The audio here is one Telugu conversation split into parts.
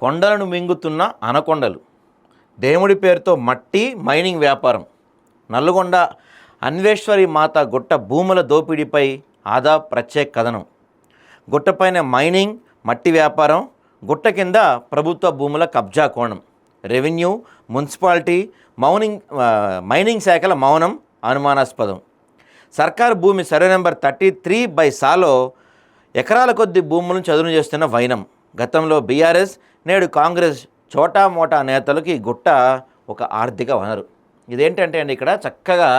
కొండలను మింగుతున్న అనకొండలు. దేవుడి పేరుతో మట్టి మైనింగ్ వ్యాపారం. నల్గొండ అన్వేశ్వరి మాత గుట్ట భూముల దోపిడీపై ఆదా ప్రత్యేక కథనం. గుట్టపైన మైనింగ్ మట్టి వ్యాపారం గుట్ట కింద ప్రభుత్వ భూముల కబ్జా కోణం. రెవెన్యూ మున్సిపాలిటీ మౌనింగ్ మైనింగ్ శాఖల మౌనం అనుమానాస్పదం. సర్కారు భూమి survey number thirty three by సాలో ఎకరాల కొద్ది భూములను చదును చేస్తున్న వైనం. గతంలో బీఆర్ఎస్ నేడు కాంగ్రెస్ చోటా మోటా నేతలకు ఈ గుట్ట ఒక ఆర్థిక వనరు. ఇదేంటంటే అండి ఇక్కడ చక్కగా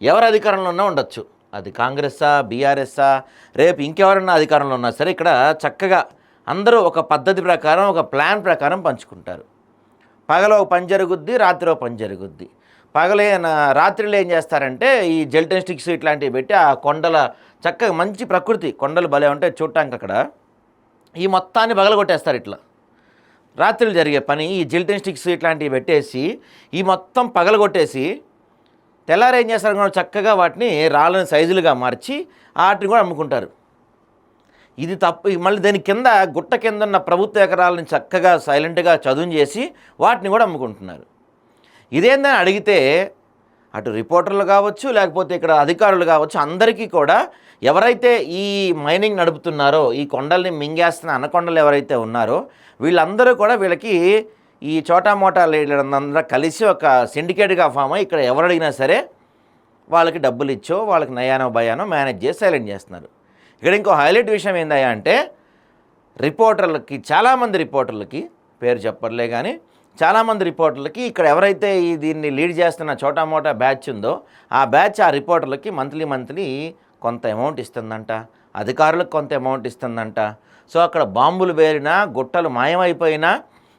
ఎవరు అధికారంలో ఉన్నా ఉండొచ్చు. అది కాంగ్రెస్సా బీఆర్ఎస్సా రేపు ఇంకెవరన్నా అధికారంలో ఉన్నా సరే ఇక్కడ చక్కగా అందరూ ఒక పద్ధతి ప్రకారం ఒక ప్లాన్ ప్రకారం పంచుకుంటారు. పగలో పని జరుగుద్ది రాత్రిలో పని జరుగుద్ది. పగలే రాత్రిలో ఏం చేస్తారంటే ఈ జెల్టన్ స్టిక్స్ ఇట్లాంటివి పెట్టి ఆ కొండల చక్కగా మంచి ప్రకృతి కొండలు భలే ఉంటాయి చూడటానికి అక్కడ. ఈ మొత్తాన్ని పగలగొట్టేస్తారు ఇట్లా. రాత్రులు జరిగే పని ఈ జిల్టన్ స్టిక్స్ ఇట్లాంటివి పెట్టేసి ఈ మొత్తం పగలగొట్టేసి తెల్లారు ఏం చేస్తారు కూడా చక్కగా వాటిని రాళ్ళని సైజులుగా మార్చి వాటిని కూడా అమ్ముకుంటారు. ఇది తప్పు. మళ్ళీ దాని కింద గుట్ట కింద ఉన్న ప్రభుత్వ ఎకరాలను చక్కగా సైలెంట్గా చదువు చేసి వాటిని కూడా అమ్ముకుంటున్నారు. ఇదేందని అడిగితే అటు రిపోర్టర్లు కావచ్చు లేకపోతే ఇక్కడ అధికారులు కావచ్చు అందరికీ కూడా ఎవరైతే ఈ మైనింగ్ నడుపుతున్నారో ఈ కొండల్ని మింగేస్తున్న అనకొండలు ఎవరైతే ఉన్నారో వీళ్ళందరూ కూడా వీళ్ళకి ఈ చోటా మోటా లీడర్లందరూ కలిసి ఒక సిండికేట్గా ఫామ్ అయ్యి ఇక్కడ ఎవరు అడిగినా సరే వాళ్ళకి డబ్బులు ఇచ్చో వాళ్ళకి నయానో భయానో మేనేజ్ చేసి సైలెంట్ చేస్తున్నారు. ఇక్కడ ఇంకో హైలైట్ విషయం ఏందయ్యా అంటే రిపోర్టర్లకి చాలామంది రిపోర్టర్లకి పేరు చెప్పర్లే కానీ చాలామంది రిపోర్టర్లకి ఇక్కడ ఎవరైతే ఈ దీన్ని లీడ్ చేస్తున్న చోటా మోటా బ్యాచ్ ఉందో ఆ బ్యాచ్ ఆ రిపోర్టర్లకి మంత్లీ మంత్లీ కొంత అమౌంట్ ఇస్తుందంట. అధికారులకు కొంత అమౌంట్ ఇస్తుందంట. సో అక్కడ బాంబులు వేరినా గుట్టలు మాయమైపోయినా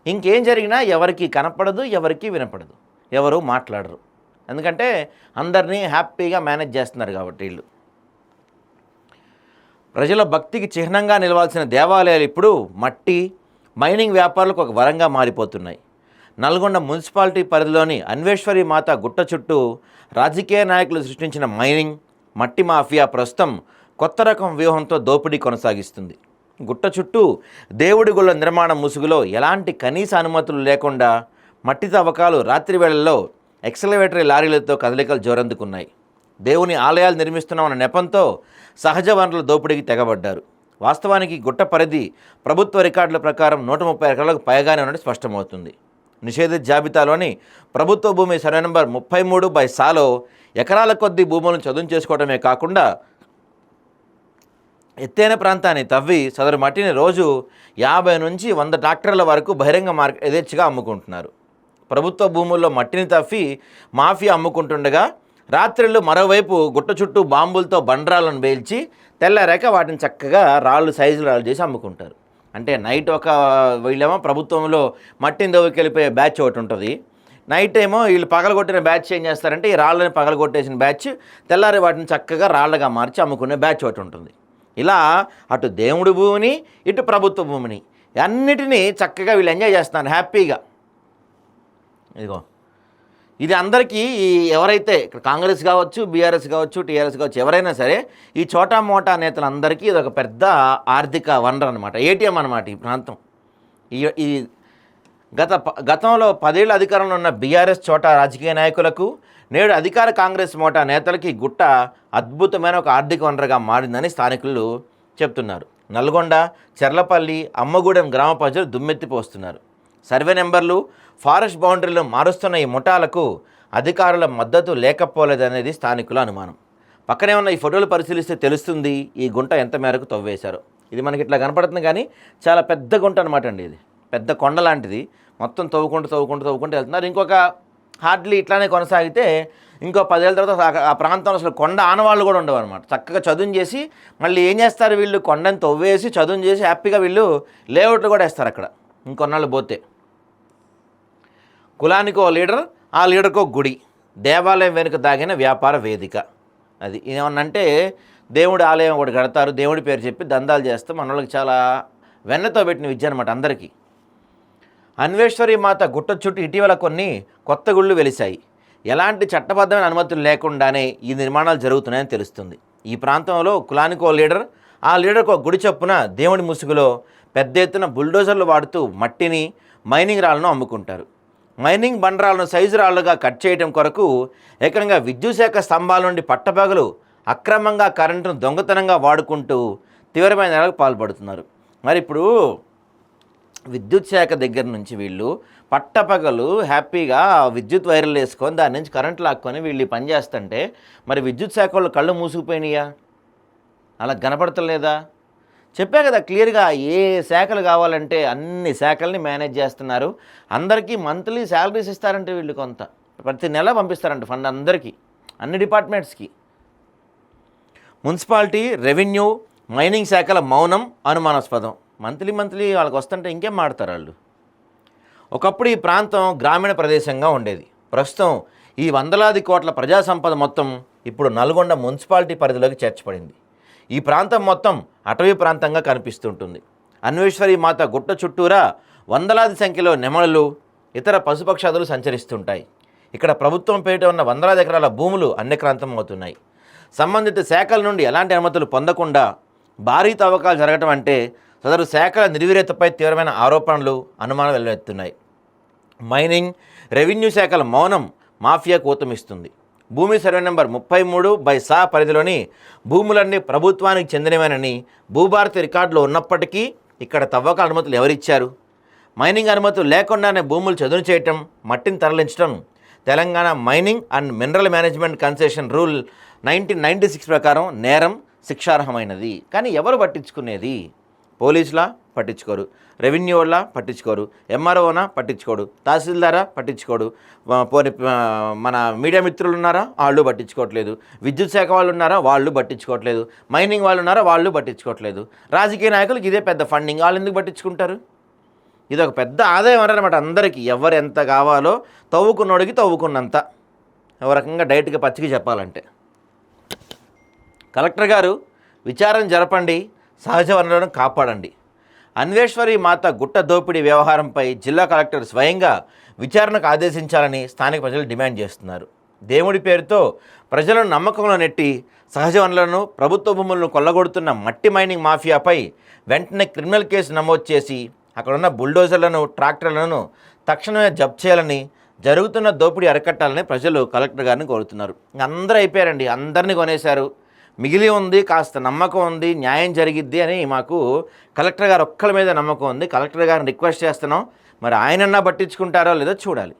ఇంకేం జరిగినా ఎవరికి కనపడదు ఎవరికి వినపడదు. ఎవరు మాట్లాడరు. ఎందుకంటే అందరినీ హ్యాపీగా మేనేజ్ చేస్తున్నారు కాబట్టి వీళ్ళు. ప్రజల భక్తికి చిహ్నంగా నిలవాల్సిన దేవాలయాలు ఇప్పుడు మట్టి మైనింగ్ వ్యాపారులకు ఒక వరంగా మారిపోతున్నాయి. నల్గొండ మున్సిపాలిటీ పరిధిలోని అన్వేశ్వరి మాత గుట్ట చుట్టూ రాజకీయ నాయకులు సృష్టించిన మైనింగ్ మట్టి మాఫియా ప్రస్తుతం కొత్త రకం వ్యూహంతో దోపిడీ కొనసాగిస్తుంది. గుట్ట చుట్టూ దేవుడి గుళ్ళ నిర్మాణం ముసుగులో ఎలాంటి కనీస అనుమతులు లేకుండా మట్టి తవ్వకాలు రాత్రి వేళల్లో ఎక్సలవేటరీ లారీలతో కదలికలు జోరందుకున్నాయి. దేవుని ఆలయాలు నిర్మిస్తున్నామన్న నెపంతో సహజ వనరుల దోపిడీకి తెగబడ్డారు. వాస్తవానికి గుట్ట పరిధి ప్రభుత్వ రికార్డుల ప్రకారం నూట ముప్పై ఎకరాలకు పైగానే ఉన్నట్టు స్పష్టమవుతుంది. నిషేధిత జాబితాలోని ప్రభుత్వ భూమి సర్వే నెంబర్ ముప్పై మూడు బై సాలో ఎకరాల కొద్దీ భూములను చదును చేసుకోవడమే కాకుండా ఎత్తైన ప్రాంతాన్ని తవ్వి సదరు మట్టిని రోజు యాభై నుంచి వంద ట్రాక్టర్ల వరకు బహిరంగ మార్కెట్ యథేచ్ఛగా అమ్ముకుంటున్నారు. ప్రభుత్వ భూముల్లో మట్టిని తవ్వి మాఫియా అమ్ముకుంటుండగా రాత్రిళ్ళు మరోవైపు గుట్ట చుట్టూ బాంబులతో బండరాలను పేల్చి తెల్లారాక వాటిని చక్కగా రాళ్ళు సైజు రాళ్ళు చేసి అమ్ముకుంటారు. అంటే నైట్ ఒక వీళ్ళేమో ప్రభుత్వంలో మట్టిని దవ్వుకెళ్ళిపోయే బ్యాచ్ ఒకటి ఉంటుంది. నైట్ ఏమో వీళ్ళు పగలగొట్టిన బ్యాచ్ ఏం చేస్తారంటే ఈ రాళ్ళని పగలగొట్టేసిన బ్యాచ్ తెల్లారి వాటిని చక్కగా రాళ్ళగా మార్చి అమ్ముకునే బ్యాచ్ ఒకటి ఉంటుంది. ఇలా అటు దేవుడి భూమిని ఇటు ప్రభుత్వ భూమిని అన్నిటినీ చక్కగా వీళ్ళు ఎంజాయ్ చేస్తున్నారు హ్యాపీగా. ఇదిగో. ఇది అందరికీ ఈ ఎవరైతే ఇక్కడ కాంగ్రెస్ కావచ్చు బీఆర్ఎస్ కావచ్చు టీఆర్ఎస్ కావచ్చు ఎవరైనా సరే ఈ చోటా మోటా నేతలందరికీ ఇది ఒక పెద్ద ఆర్థిక వనరు అనమాట ఏటీఎం అనమాట ఈ ప్రాంతం. ఈ ఈ గత గతంలో పదేళ్ళు అధికారంలో ఉన్న బీఆర్ఎస్ చోటా రాజకీయ నాయకులకు నేడు అధికార కాంగ్రెస్ మోటా నేతలకి గుట్ట అద్భుతమైన ఒక ఆర్థిక వనరుగా మారిందని స్థానికులు చెప్తున్నారు. నల్గొండ చెర్లపల్లి అమ్మగూడెం గ్రామ ప్రజలు దుమ్మెత్తిపోస్తున్నారు. సర్వే నెంబర్లు ఫారెస్ట్ బౌండరీలు మారుస్తున్న ఈ ముఠాలకు అధికారుల మద్దతు లేకపోలేదనేది స్థానికుల అనుమానం. పక్కనే ఉన్న ఈ ఫోటోలు పరిశీలిస్తే తెలుస్తుంది ఈ గుంట ఎంత మేరకు తవ్వేశారు. ఇది మనకి ఇట్లా కనపడుతుంది కానీ చాలా పెద్ద గుంట అనమాట అండి ఇది. పెద్ద కొండ లాంటిది. మొత్తం తవ్వుకుంటూ తవ్వుకుంటూ తవ్వుకుంటూ వెళ్తున్నారు. ఇంకొక హార్డ్లీ ఇట్లానే కొనసాగితే ఇంకో పదేళ్ళ తర్వాత ఆ- ఆ ప్రాంతంలో అసలు కొండ ఆనవాళ్ళు కూడా ఉండవు అనమాట చక్కగా చదువు చేసి మళ్ళీ ఏం చేస్తారు వీళ్ళు? కొండని తవ్వేసి చదువు చేసి హ్యాపీగా వీళ్ళు లేఅవుట్లు కూడా వేస్తారు అక్కడ. ఇంకొన్నాళ్ళు పోతే. కులానికి ఓ లీడర్ ఆ లీడర్కో గుడి దేవాలయం వెనుక దాగిన వ్యాపార వేదిక. అది ఏమన్నంటే దేవుడి ఆలయం ఒకటి కడతారు దేవుడి పేరు చెప్పి దందాలు చేస్తే మన వాళ్ళకి చాలా వెన్నతో పెట్టిన విద్య అనమాట అందరికీ. అన్వేశ్వరి మాత గుట్ట చుట్టూ ఇటీవల కొన్ని కొత్త గుళ్ళు వెలిశాయి. ఎలాంటి చట్టబద్ధమైన అనుమతులు లేకుండానే ఈ నిర్మాణాలు జరుగుతున్నాయని తెలుస్తుంది. ఈ ప్రాంతంలో కులానికి ఓ లీడర్ ఆ లీడర్కు ఒక గుడి చొప్పున దేవుడి ముసుగులో పెద్ద ఎత్తున బుల్డోజర్లు వాడుతూ మట్టిని మైనింగ్ రాళ్ళను అమ్ముకుంటారు. మైనింగ్ బండరాలను సైజు రాళ్ళుగా కట్ చేయడం కొరకు ఏకంగా విద్యుత్ శాఖ స్తంభాల నుండి పట్టపగలు అక్రమంగా కరెంటును దొంగతనంగా వాడుకుంటూ తీవ్రమైన నేలకు పాల్పడుతున్నారు. మరి ఇప్పుడు విద్యుత్ శాఖ దగ్గర నుంచి వీళ్ళు పట్టపగలు హ్యాపీగా విద్యుత్ వైర్లు వేసుకొని దాని నుంచి కరెంట్ లాక్కొని వీళ్ళు పని చేస్తుంటే మరి విద్యుత్ శాఖ వాళ్ళు కళ్ళు మూసుకుపోయినాయా? అలా కనపడతలేదా? చెప్పా కదా క్లియర్గా ఏ శాఖలు కావాలంటే అన్ని శాఖల్ని మేనేజ్ చేస్తున్నారు. అందరికీ మంత్లీ శాలరీస్ ఇస్తారంటే వీళ్ళు కొంత. ప్రతి నెల పంపిస్తారంట ఫండ్ అందరికీ అన్ని డిపార్ట్మెంట్స్కి. మున్సిపాలిటీ రెవెన్యూ మైనింగ్ శాఖల మౌనం అనుమానాస్పదం. మంత్లీ మంత్లీ వాళ్ళకి వస్తుంటే ఇంకేం మాడతారు వాళ్ళు? ఒకప్పుడు ఈ ప్రాంతం గ్రామీణ ప్రదేశంగా ఉండేది. ప్రస్తుతం ఈ వందలాది కోట్ల ప్రజా సంపద మొత్తం ఇప్పుడు నల్గొండ మున్సిపాలిటీ పరిధిలోకి చేర్చబడింది. ఈ ప్రాంతం మొత్తం అటవీ ప్రాంతంగా కనిపిస్తుంటుంది. అన్వేశ్వరి మాత గుట్ట చుట్టూరా వందలాది సంఖ్యలో నెమళ్ళు ఇతర పశుపక్షాదులు సంచరిస్తుంటాయి. ఇక్కడ ప్రభుత్వం పేరిట ఉన్న వందలాది ఎకరాల భూములు అన్యక్రాంతం అవుతున్నాయి సంబంధిత శాఖల నుండి ఎలాంటి అనుమతులు పొందకుండా భారీ తవ్వకాలు జరగటం అంటే సదరు శాఖల నిర్వీర్యతపై తీవ్రమైన ఆరోపణలు అనుమానం వెల్లువెత్తున్నాయి. మైనింగ్ రెవెన్యూ శాఖల మౌనం మాఫియా కూతమిస్తుంది భూమి సర్వే నెంబర్ ముప్పై మూడు బై సా పరిధిలోని భూములన్నీ ప్రభుత్వానికి చెందినవేనని భూభారతి రికార్డులో ఉన్నప్పటికీ ఇక్కడ తవ్వక అనుమతులు ఎవరిచ్చారు? మైనింగ్ అనుమతులు లేకుండానే భూములు చదును చేయటం మట్టిని తరలించడం Telangana mining and mineral management concession rule nineteen ninety six ప్రకారం నేరం శిక్షార్హమైనది. కానీ ఎవరు పట్టించుకునేది? పోలీసులా? పట్టించుకోరు. రెవెన్యూ వాళ్ళ పట్టించుకోరు. ఎంఆర్ఓనా పట్టించుకోడు. తహసీల్దారా పట్టించుకోడు. పోనీ మన మీడియా మిత్రులు ఉన్నారా వాళ్ళు పట్టించుకోవట్లేదు. విద్యుత్ శాఖ వాళ్ళు ఉన్నారా వాళ్ళు పట్టించుకోవట్లేదు. మైనింగ్ వాళ్ళు ఉన్నారా వాళ్ళు పట్టించుకోవట్లేదు. రాజకీయ నాయకులకు ఇదే పెద్ద ఫండింగ్. వాళ్ళు ఎందుకు పట్టించుకుంటారు? ఇది ఒక పెద్ద ఆదాయం అనమాట అందరికీ. ఎవరు ఎంత కావాలో తవ్వుకున్నోడికి తవ్వుకున్నంత. ఒక రకంగా డైరెక్ట్గా పచ్చికి చెప్పాలంటే. కలెక్టర్ గారు విచారణ జరపండి. సహజ వనరులను కాపాడండి. అన్వేశ్వరి మాత గుట్ట దోపిడీ వ్యవహారంపై జిల్లా కలెక్టర్ స్వయంగా విచారణకు ఆదేశించాలని స్థానిక ప్రజలు డిమాండ్ చేస్తున్నారు. దేవుడి పేరుతో ప్రజలను నమ్మకంలో నెట్టి సహజ వనరులను ప్రభుత్వ భూములను కొల్లగొడుతున్న మట్టి మైనింగ్ మాఫియాపై వెంటనే క్రిమినల్ కేసు నమోదు చేసి అక్కడున్న బుల్డోజర్లను ట్రాక్టర్లను తక్షణమే జప్తు చేయాలని జరుగుతున్న దోపిడీ అరికట్టాలని ప్రజలు కలెక్టర్ గారిని కోరుతున్నారు. అందరూ అయిపోయారండి. అందరినీ కొనేశారు. మిగిలి ఉంది కాస్త నమ్మకం ఉంది న్యాయం జరిగిద్ది అని మాకు కలెక్టర్ గారు ఒక్కల మీద నమ్మకం ఉంది. కలెక్టర్ గారిని రిక్వెస్ట్ చేస్తున్నాం. మరి ఆయనన్నా పట్టించుకుంటారో లేదో చూడాలి.